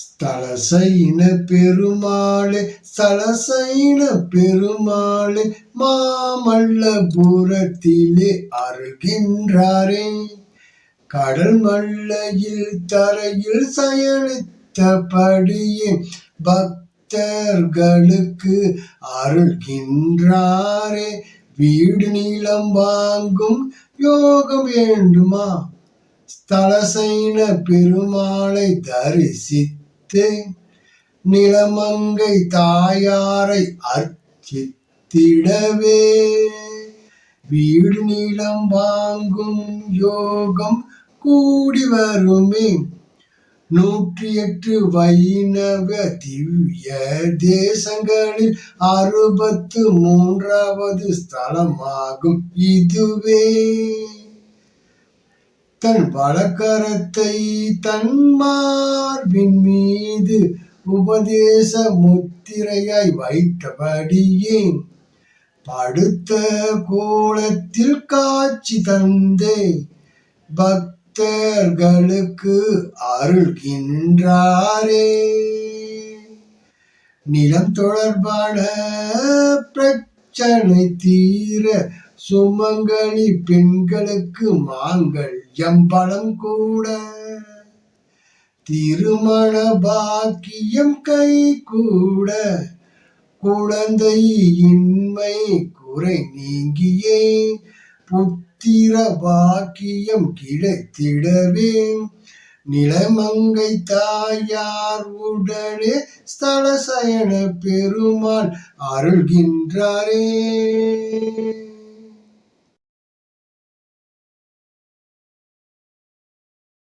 ஸ்தலசைன பெருமாளே ஸ்தலசைன பெருமாளே மாமல்லபுரத்திலே அருகின்றாரே. கடல் மல்லையில் தரையில் சயனித்தபடியே பக்தர்களுக்கு அருள்கின்றாரே. வீடு நீளம் வாங்கும் யோகம் வேண்டுமா? ஸ்தலசைன பெருமாளை தரிசித்து நிலமங்கை தாயாரை அர்ச்சித்திடவே. வீடு நீளம் வாங்கும் யோகம் கூடி வருமே. நூற்றி எட்டு வைணவ திவ்ய தேசங்களில் அறுபத்து மூன்றாவது ஸ்தலமாகும் இதுவே. தன் வழக்கரத்தை தன் மார்பின் மீது உபதேச முத்திரையாய் வைத்தபடியே படுத்த கோலத்தில் காட்சி தந்தே பக்தர்களுக்கு அருள்கின்றாரே. நிலம் தொடர்பான பிரச்சனை தீர சுமங்கலி பெண்களுக்கு மாங்கல்யம் பழம் கூட திருமண பாக்கியம் கை கூட குழந்தை இன்மை குறை நீங்கியே. புத்திர பாக்கியம் கிடைத்திடவே நிலமங்கை தாயார் உடனே ஸ்தல சயன பெருமாள் அருள்கின்றாரே.